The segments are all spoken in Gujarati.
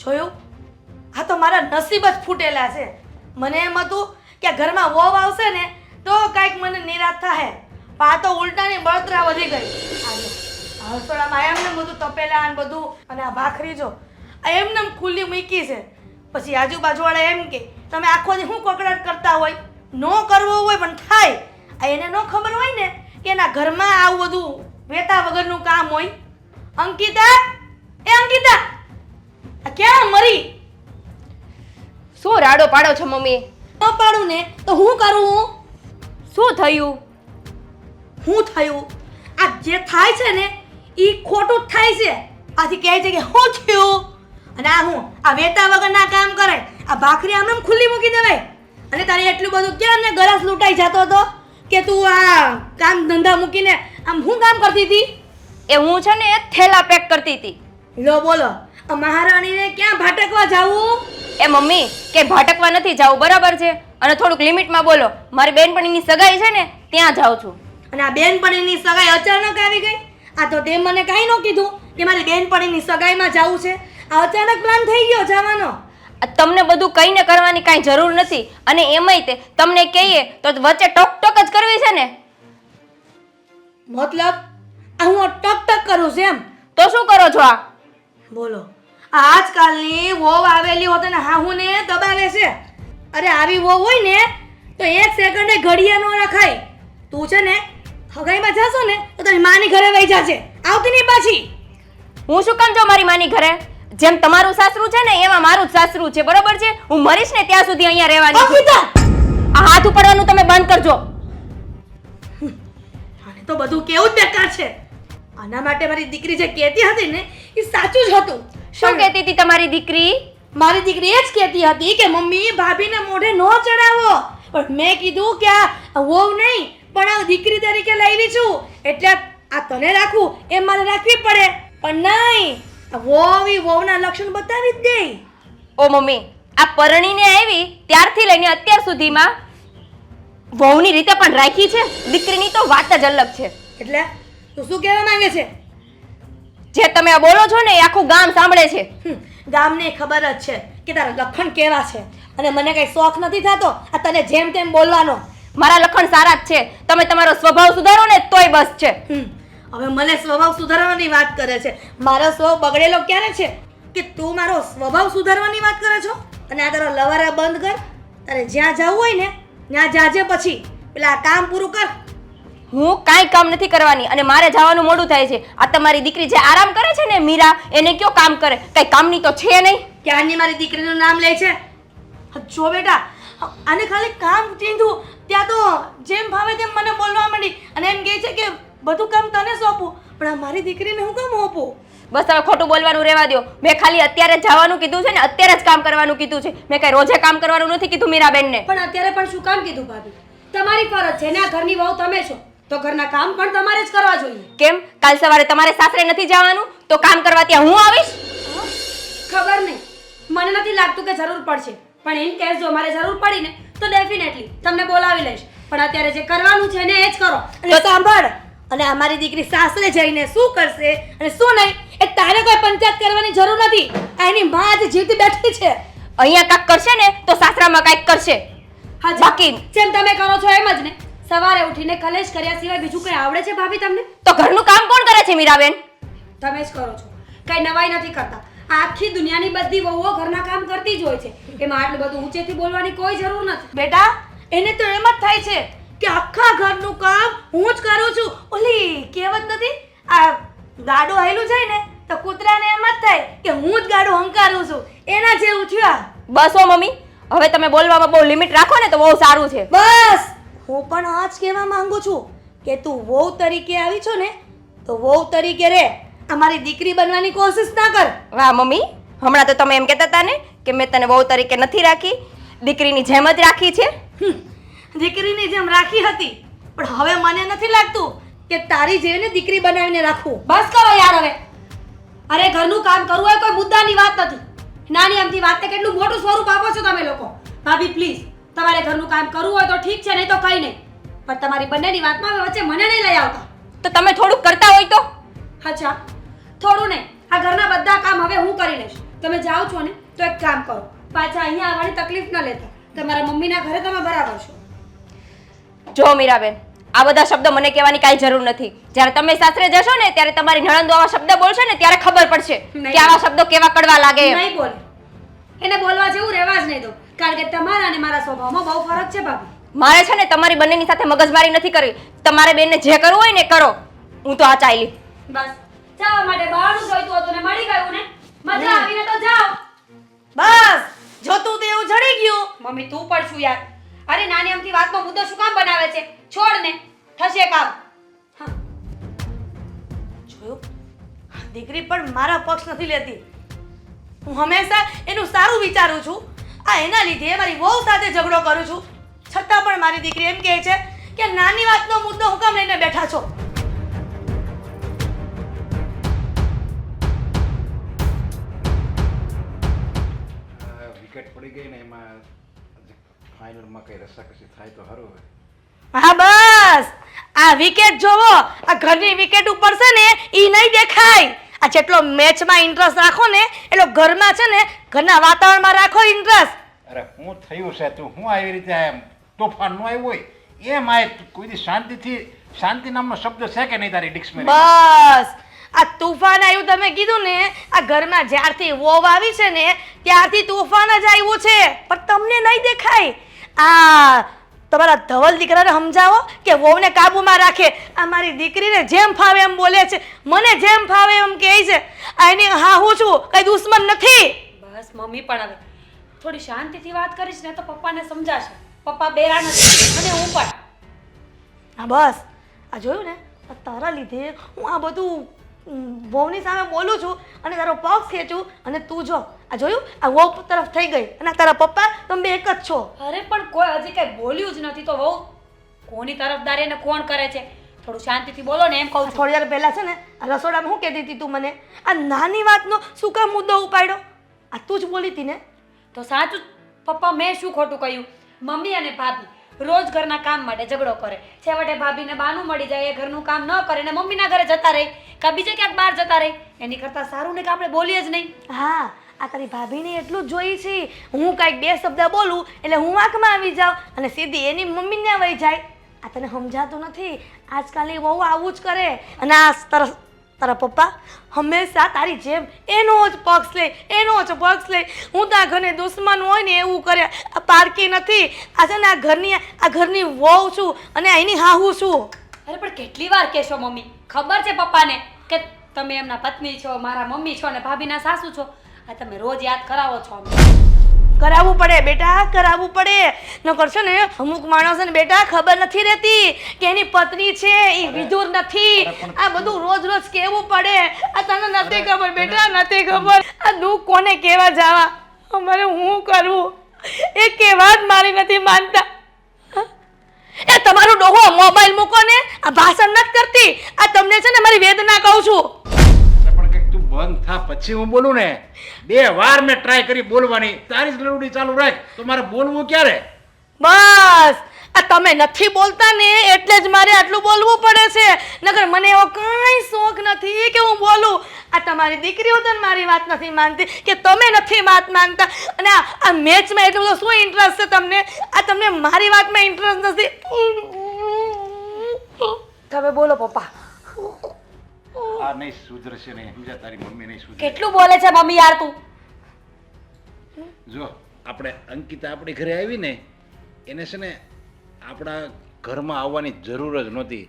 જોયું? આ તો મારા નસીબ જ ફૂટેલા છે. મને એમ હતું કે ઘરમાં વહુ આવશે ને, તો કાંઈક મને નિરાશ થાય પણ આ તો ઉલટાની બળતરા વધી ગઈ. આજે હસોડામાં એમને બધું તપેલા અને બધું અને આ ભાખરી જો, આ એમને એમ ખુલ્લી મૂકી છે. પછી આજુબાજુવાળા એમ કે, તમે આખો દી શું કકડાટ કરતા હોય? ન કરવો હોય પણ થાય આ એને ન ખબર હોય ને કે એના ઘરમાં આવું બધું વેતા વગરનું કામ હોય? અંકિતા? એ અંકિતા? આ ક્યાં મરી? શું રાડો પાડો છો મમ્મી? ન પાડું ને તો હું કરું? શું થયું? હું થયું? આ જે થાય છે ને એ ખોટું જ થાય છે. આથી કહે છે કે હું થયું? અને આ હું આ વેતા વગરના કામ કરે. આ ભાખરી આમ ખુલ્લી મૂકી દેવાય. અને તારે એટલું બધું ક્યાં ને ગરસ લૂંટાઈ જતો હતો કે તું આ કામ ધંધા મૂકીને આમ હું કામ કરતી હતી? એ હું છે ને થેલા પેક કરતી હતી. લો બોલો મહારાણીને ક્યાં ભાટકવા જાવું? એ મમ્મી કે ભટકવા નથી જાવું બરાબર છે? અને થોડુંક લિમિટમાં બોલો મારી બેનપણીની સગાઈ છે ને ત્યાં જાઉં છું. અને આ બેનપણીની સગાઈ અચાનક આવી ગઈ? આ તો તે મને કાંઈ ન કીધું કે મારી બેનપણીની સગાઈમાં જવું છે. આ અચાનક પ્લાન થઈ ગયો જવાનો. આ તમને બધું કહીને કરવાની કાંઈ જરૂર નથી. અને એમાંય તે તમને કહીએ તો વચ્ચે ટોક ટોક જ કરવી છે ને. મતલબ? આ હું ટક ટક કરું છું એમ? તો શું કરો છો આ? બોલો. આજકાલની વોવ આવેલી હોત ને હાહુને દબાવે છે. અરે આવી વોવ હોય ને તો એક સેકન્ડે ઘડિયા ન રખાય. તું છે ને હગાઈમાં જશો ને તો તારી માની ઘરે વહી જશે આવતી નહીં પાછી. હું શું કામ જો મારી માની ઘરે? જેમ તમારું સાસરું છે ને એમાં મારું જ સાસરું છે. બરોબર છે? હું મરીશ ને ત્યાં સુધી અહીંયા રહેવાની છું. આ હાથ ઉપાડવાનું તમે બંધ કરજો. તો બધું કેવું જ બેકાર છે. આના માટે મારી દીકરી જે કહેતી હતી ને એ સાચું જ હતું. શું કહેતી હતી તમારી દીકરી? મારી દીકરી એ જ કહેતી હતી કે મમ્મી ભાભીને મોઢે ન ચડાવો. પણ મેં કીધું કે આ વહુ નહીં પણ આ દીકરી તરીકે લાવી છું. એટલે આ તને રાખવું એ મારે રાખવી પડે. પણ નહીં વહુ ઈ વહુના લક્ષણ બતાવી જ દે. ઓ મમ્મી આ પરણીને આવી ત્યારથી લઈને અત્યાર સુધીમાં વહુની રીતે પણ રાખી છે? દીકરીની તો વાત જ અલગ છે. એટલે તું શું કહેવા માંગે છે? જે તમે આ બોલો છો ને એ આખું ગામ સાંભળે છે. ગામને ખબર જ છે કે તારા લખણ કેવા છે અને મને કઈ શોખ નથી થતો આ તને જેમ તેમ બોલવાનો. મારા લખણ સારા જ છે. તમે તમારો સ્વભાવ સુધારો ને તોય બસ છે. હવે મને સ્વભાવ સુધારવાની વાત કરે છે. મારો સ્વભાવ બગડેલો ક્યારે છે? કે તું મારો સ્વભાવ સુધારવાની વાત કરે છો? અને આ તારો લવારા બંધ કર. તારે જ્યાં જવું હોય ને ત્યાં જાજે પછી. પેલા કામ પૂરું કર. હું કાંઈ કામ નથી કરવાની અને મારે જવાનું મોડું થાય છે. આ તમારી દીકરી જે આરામ કરે છે ને મીરા એને કયો કામ કરે? કઈ કામની તો છે નહીં. ક્યારની મારી દીકરીનું નામ લે છે? જો બેટા આને ખાલી કામ ચીંધું ત્યાં તો જેમ ભાવે તેમ મને બોલવા માંડી અને એમ કહે છે કે બધું કામ તને સોંપું પણ આ મારી દીકરીને હું કામ સોંપું? બસ હવે ખોટું બોલવાનું રહેવા દો મેં ખાલી અત્યારે જવાનું કીધું છે ને અત્યારે જ કામ કરવાનું કીધું છે. મેં કઈ રોજે કામ કરવાનું નથી કીધું મીરાબેનને. પણ અત્યારે પણ શું કામ કીધું ભાભી? તમારી ફરજ છે ને આ ઘરની વહુ તમે છો. તો ઘરના કામ પણ તમારે જ કરવા જોઈએ. કેમ? કાલ સવારે તમારે સાસરે નથી જવાનું? તો કામ કરવા ત્યાં હું આવીશ? ખબર નહીં. મને નથી લાગતું કે જરૂર પડશે. પણ ઇન કેસ જો મારે જરૂર પડી ને તો ડેફિનેટલી તમને બોલાવી લઈશ. પણ અત્યારે જે કરવાનું છે ને એ જ કરો. અને સાંભળ. અને અમારી દીકરી સાસરે જઈને શું કરશે અને શું નહીં એ તારે કોઈ પંચાયત કરવાની જરૂર નથી. આ એની માં જ જીતી બેઠી છે. અહીંયા કાંઈક કરશે ને તો સાસરામાં કાંઈક કરશે. હા બાકી જેમ તમે કરો છો એમ જ ને. સવારે ઉઠીને કલેશ કર્યા સિવાય બીજું કંઈ આવડે છે ભાભી તમને? તો ઘરનું કામ કોણ કરે છે મીરાબેન? તમે જ કરો છો. કઈ નવાઈ નથી કરતા. આખી દુનિયાની બધી વહુઓ ઘરના કામ કરતી જ હોય છે. એમાં આટલું બધું ઊંચેથી બોલવાની કોઈ જરૂર નથી. બેટા એને તો એમ જ થાય છે કે આખા ઘરનું કામ હું જ કરું છું. ઓલી કહેવત નથી? આ ગાડું હેલું જાય ને તો કૂતરાને એમ જ થાય કે હું જ ગાડું હંકારું છું. એના જેવું થયું બસો મમ્મી હવે તમે બોલવામાં બહુ લિમિટ રાખો ને તો બહુ સારું છે. બસ! હું પણ આ જ કહેવા માંગુ છું કે તું વહુ તરીકે આવી છો ને તો વહુ તરીકે રે. અમારી દીકરી બનવાની કોશિશ ના કર. વાહ મમ્મી. હમણાં તો તમે એમ કહેતા હતા ને કે મેં તને વહુ તરીકે નથી રાખી. દીકરીની જેમ જ રાખી છે. દીકરીની જેમ રાખી હતી. પણ હવે મને નથી લાગતું કે તારી જેવીને દીકરી બનાવીને રાખવું બસ કરો યાર હવે. અરે ઘરનું કામ કરવું હોય કોઈ મુદ્દાની વાત નથી. નાની અમથી વાતને કેટલું મોટું સ્વરૂપ આપો છો તમે લોકો. ભાભી પ્લીઝ તમારે ઘરનું કામ કરવું હોય તો ઠીક છે નહીં તો કંઈ નહીં. પણ તમારી બંનેની વાતમાં હવે વચ્ચે મને નહીં લઈ આવતા. તો તમે થોડુંક કરતા હોય તો? અચ્છા થોડું નહીં. આ ઘરના બધા કામ હવે હું કરી લઈશ. તમે જાઓ છો ને તો એક કામ કરો. પાછા અહીંયા આવવાની તકલીફ ન લેતા. તમારા મમ્મીના ઘરે તમે બરાબર છો. જો મીરાબેન આ બધા શબ્દો મને કહેવાની કાંઈ જરૂર નથી. જ્યારે તમે સાસરે જશો ને ત્યારે તમારી નણંદો આવા શબ્દ બોલશે ને ત્યારે ખબર પડશે કે આવા શબ્દો કેવા કડવા લાગે નહીં બોલે. એને બોલવા જેવું રહેવા જ નહીં દો. કારણ કે તમારા અને મારા સ્વભાવમાં બહુ ફરક છે ભાભી. મારે છે ને તમારી બંનેની સાથે મગજમારી નથી કરવી. તમારે બેનને જે કરવું હોય ને કરો. હું તો આ ચાલી બસ. જવા માટે બહારનું જોઈતું હતું ને મળી ગયું ને. મજા આવીને તો જાઓ. બસ. જોતું તે એવું જડી ગયું. મમ્મી તું પણ છું યાર? અરે નાની અમથી વાતનો મુદ્દો શું કામ બનાવે છે? છોડ ને. થશે કામ. જોયું? દીકરી પણ મારા પક્ષ નથી લેતી. હું હંમેશા એનું સારું વિચારું છું. આ એના લીધે મારી વહુ સાથે ઝઘડો કરું છું. છતાં પણ મારી દીકરી એમ કહે છે કે નાની વાતનો મુદ્દો હું કામ લઈને બેઠા છો? વિકેટ પડી ગઈ ને એમાં ફાઇનલમાં કઈ રસાકસી થાય તો હોય હા બસ! આ વિકેટ જોવો આ ઘરની વિકેટ ઉપર છે ને ઈ નહીં દેખાય. આ જેટલો મેચમાં ઇન્ટરેસ્ટ રાખો ને એટલો ઘરમાં છે ને ઘરના વાતાવરણમાં રાખો ઇન્ટરેસ્ટ અરે હું થયું છે તું? હું આવી રીતે એમ તોફાનનું આવ્યું હોય એમ આ કોઈ શાંતિથી શાંતિ નામનો શબ્દ છે કે નહીં તારી ડિક્શનરી બસ! આ તોફાન આવ્યું તમે કીધું ને આ ઘરમાં જ્યારથી વોવ આવી છે ને ત્યારથી તોફાન જ આવ્યું છે. પણ તમને નહીં દેખાય. આ તમારા ધવલ દીકરાને સમજાવો કે વહુને કાબુમાં રાખે. આ મારી દીકરીને જેમ ફાવે એમ બોલે છે. મને જેમ ફાવે એમ કહે છે. આ એની હા હું છું કઈ દુશ્મન નથી. બસ મમ્મી પણ હવે થોડી શાંતિથી વાત કરીશ ને તો પપ્પાને સમજાશે. પપ્પા બેરા નથી અને હું પણ. હા બસ. આ જોયું ને? તારા લીધે હું આ બધું વહુની સામે બોલું છું અને તારો પગ ખેંચું અને તું જો. આ જોયું? આ વહુ તરફ થઈ ગઈ અને તારા પપ્પા તમે બે એક જ છો. અરે પણ કોઈ હજી કઈ બોલ્યું જ નથી તો વહુ. કોની તરફદારી ને કોણ કરે છે? થોડું શાંતિથી બોલો ને એમ કહું થોડી વાર પહેલા છે ને આ રસોડામાં શું કહેતી હતી તું મને? આ નાની વાતનો શું કામ મુદ્દો ઉપાડ્યો? આ તું જ બોલી હતી ને? તો સાચું પપ્પા, મેં શું ખોટું કહ્યું? મમ્મી અને ભાભી રોજ ઘરના કામ માટે ઝઘડો કરે. છેવટે ભાભીને બાનું મળી જાય, એ ઘરનું કામ ન કરે ને મમ્મીના ઘરે જતા રહે. કાં બીજે ક્યાંક બહાર જતા રહે. એની કરતાં સારું ને કે આપણે બોલીએ જ નહીં. હા, આ તારી ભાભીને એટલું જ જોઈ છે. હું કાંઈક બે શબ્દ બોલું એટલે હું વાંકમાં આવી જાઉં અને સીધી એની મમ્મીને વહી જાય. આ તને સમજાતું નથી. આજકાલની બહુ આવું જ કરે અને આ તારા તારા પપ્પા, હંમેશા તારી જેમ એનો જ પક્ષ લે એનો જ પક્ષ લે હું તો આ ઘરને દુશ્મન હોય ને એવું કરે. આ પારકી નથી. આ છે ને આ ઘરની આ ઘરની વહુ છું અને એની હાહુ છું. અરે, પણ કેટલી વાર કહેશો મમ્મી? ખબર છે પપ્પાને કે તમે એમના પત્ની છો, મારા મમ્મી છો અને ભાભીના સાસુ છો? આ તમે રોજ યાદ કરાવો છો અમને. કરાવવું પડે બેટા કરાવવું પડે. ન કરશો ને અમુક માણસોને બેટા ખબર નથી રહેતી કે એની પત્ની છે એ વિધુર નથી. આ બધું રોજ રોજ કેવું પડે? આ તને નથી ખબર બેટા નથી ખબર. આ દુઃખ કોને કેવા જાવા? અમારે હું કરવું? એ કેવા જ મારી નથી માનતા. એ તમારો ડોહો મોબાઈલ મૂકો ને આ ભાષણ નથી કરતી. આ તમને છે ને મારી વેદના કહું છું. બંધ થા પછી હું બોલું ને બે વાર મેં ટ્રાય કરી બોલવાની. તારી જ લડુડી ચાલુ રાખ. તો મારે બોલવું ક્યારે? બસ. આ તમે નથી બોલતા ને એટલે જ મારે આટલું બોલવું પડે છે. નકર મને એવો કાંઈ શોખ નથી કે હું બોલું. આ તમારી દીકરીઓ તો મારી વાત નથી માનતી કે તમે નથી વાત માનતા. અને આ આ મેચમાં એટલો બધો શું ઇન્ટરેસ્ટ છે તમને? આ તમને મારી વાતમાં ઇન્ટરેસ્ટ નથી. તમે બોલો પપ્પા. આ નહીં સુધરશે નહીં. સમજ્યા તારી મમ્મી નહીં સુધરે. કેટલું બોલે છે મમ્મી યાર તું? જો આપણે અંકિતા આપણી ઘરે આવી ને એને છે ને આપણા ઘરમાં આવવાની જરૂર જ નહોતી.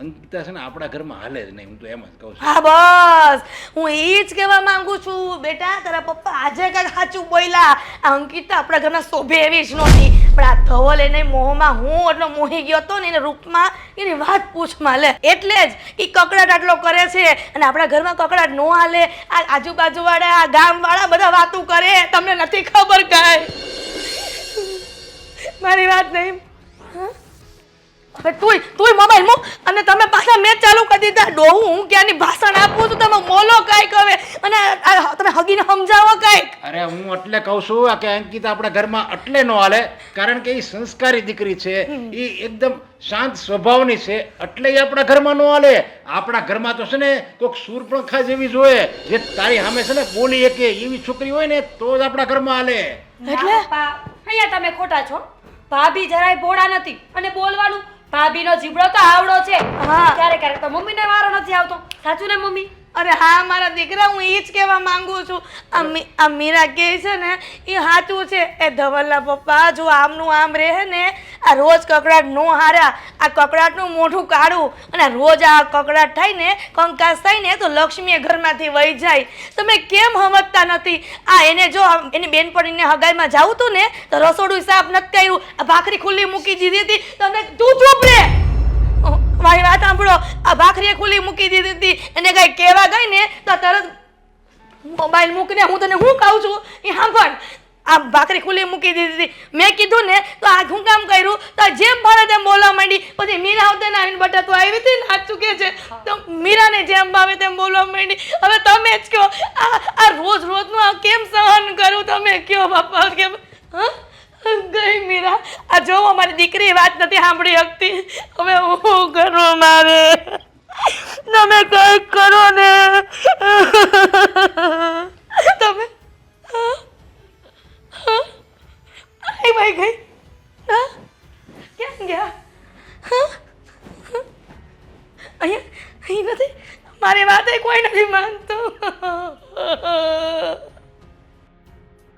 અંકિતા છે ને આપણા ઘરમાં હાલે જ નહીં હું તો એમ જ કહું છું. હા બસ. હું એ જ કહેવા માંગુ છું. બેટા તારા પપ્પા આજે કાંઈક સાચું બોલ્યા. આ અંકિતા આપણા ઘરના શોભે એવી જ નહોતી. પણ આ ધવલ એને મોહમાં હું એટલો મોહી ગયો હતો ને એને રૂપમાં એની વાત પૂછમાં લે. એટલે જ એ કકડાટ આટલો કરે છે અને આપણા ઘરમાં કકડાટ નો હાલે. આ આજુબાજુવાળા, આ ગામવાળા બધા વાતું કરે. તમને નથી ખબર કાંઈ? મારી વાત નહીં? હા? હવે તુંય તુંય મોબાઈલ મૂક અને તમે પાછા મેચ ચાલુ કરી દીધા. ડોહું હું ક્યાંની ભાષણ આપું છું? તમે બોલો કાંઈક હવે. અને આ તમે હગીને સમજાવો કાંઈક. અરે હું એટલે કહું છું આ કે અંકિતા આપણા ઘરમાં એટલે ન હાલે કારણ કે એ સંસ્કારી દીકરી છે. એ એકદમ શાંત સ્વભાવની છે. એટલે એ આપણા ઘરમાં ન હાલે. આપણા ઘરમાં તો છે ને કોઈક શૂરપણખા જેવી જોઈએ. જે તારી સામે છે ને બોલી એકે એવી છોકરી હોય ને તો જ આપણા ઘરમાં હાલે. એટલે? અહીંયા તમે ખોટા છો. ભાભી જરાય ભોળા નથી અને બોલવાનું ભાભીનો જીબડો તો આવડો છે. હા. ક્યારેક ક્યારેક તો મમ્મીને વારો નથી આવતો. સાચું ને મમ્મી? અરે હા, મારા દીકરા, હું એ જ કહેવા માંગુ છું. આ મીરા કહે છે ને એ સાચું છે. એ ધવલના પપ્પા, જો આમનું આમ રહે ને, આ રોજ કકડાટ નો હારા આ કકડાટનું મોઢું કાઢું અને રોજ આ કકડાટ થાય ને, કંકાસ થાય ને, તો લક્ષ્મીએ ઘરમાંથી વહી જાય. તમે કેમ સમજતા નથી? આ એને જો એની બેનપણીને હગાઈમાં જાવું હતું ને, તો રસોડું સાફ નથી કર્યું. આ ભાખરી ખુલ્લી મૂકી દીધી હતી. તમે તું ચૂપ રે! મારી વાત સાંભળો. આ ભાખરીએ ખુલી મૂકી દીધી હતી. એને કઈ કહેવા ગઈ ને, તો તરત મોબાઈલ મૂકીને હું તને હું કહું છું? એ સાંભળ. આ ભાખરી ખુલ્લી મૂકી દીધી હતી. મેં કીધું ને, તો આ શું કામ કર્યું? તો જેમ ભાવે તેમ બોલવા માંડી. પછી મીરા આવતે ને આવીને બટા તો આવી હતી ને આ ચૂકે છે? તો મીરાને જેમ ભાવે તેમ બોલવા માંડી. હવે તમે જ કહો, આ આ રોજ રોજનું આ કેમ સહન કરું? તમે કહો બાપા, કેમ? હા? ગઈ મીરા. આ જો અમારી દીકરી વાત નથી સાંભળી શકતી. હવે હું કરું મારે? તમે કંઈક કરો ને. તમે? આઈ ભાઈ ગઈ? ક્યાં ગયા? અહીંયા, અહીં નથી? મારી વાત કોઈ નથી માનતું.